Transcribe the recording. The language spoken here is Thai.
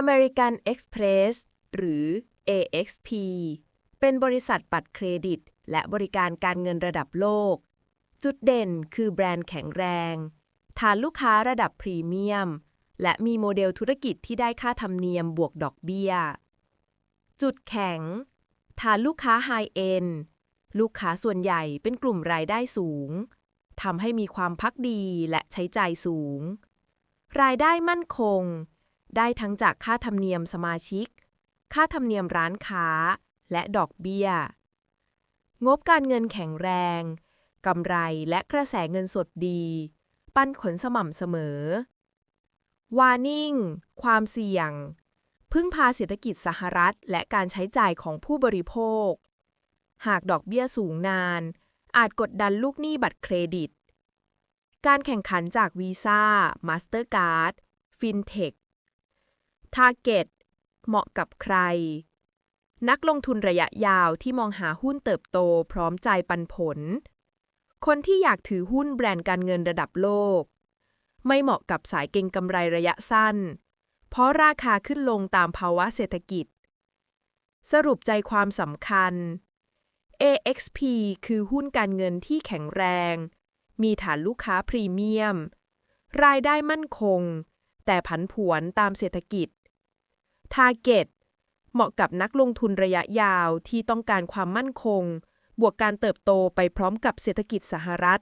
American Express หรือ AXP เป็นบริษัทบัตรเครดิต และบริการการเงินระดับโลก จุดเด่นคือแบรนด์แข็งแรง ฐานลูกค้าระดับพรีเมียม และมีโมเดลธุรกิจที่ได้ค่าธรรมเนียมบวกดอกเบี้ย จุดแข็ง ฐานลูกค้าไฮเอ็นลูกค้าส่วนใหญ่เป็นกลุ่มรายได้สูงทำให้มีความพักดีและใช้ใจสูง รายได้มั่นคง ได้ทั้งจากค่าธรรมเนียมสมาชิก ค่าธรรมเนียมร้านค้า และดอกเบี้ย งบการเงินแข็งแรง กำไรและกระแสเงินสดดี ปันผลสม่ำเสมอ วานิ่ง ความเสี่ยง พึ่งพาเศรษฐกิจสหรัฐ และการใช้จ่ายของผู้บริโภค หากดอกเบี้ยสูงนาน อาจกดดันลูกหนี้บัตรเครดิต การแข่งขันจากวีซ่ามาสเตอร์การ์ดฟินเทค ทาร์เก็ตเหมาะกับใคร นักลงทุนระยะยาวที่มองหาหุ้นเติบโตพร้อมใจปันผล คนที่อยากถือหุ้นแบรนด์การเงินระดับโลก ไม่เหมาะกับสายเก็งกำไรระยะสั้น เพราะราคาขึ้นลงตามภาวะเศรษฐกิจ สรุปใจความสำคัญ AXP คือหุ้นการเงินที่แข็งแรง มีฐานลูกค้าพรีเมียม รายได้มั่นคง แต่ผันผวนตามเศรษฐกิจ Target เหมาะกับนักลงทุนระยะยาวที่ต้องการความมั่นคง บวกการเติบโตไปพร้อมกับเศรษฐกิจสหรัฐ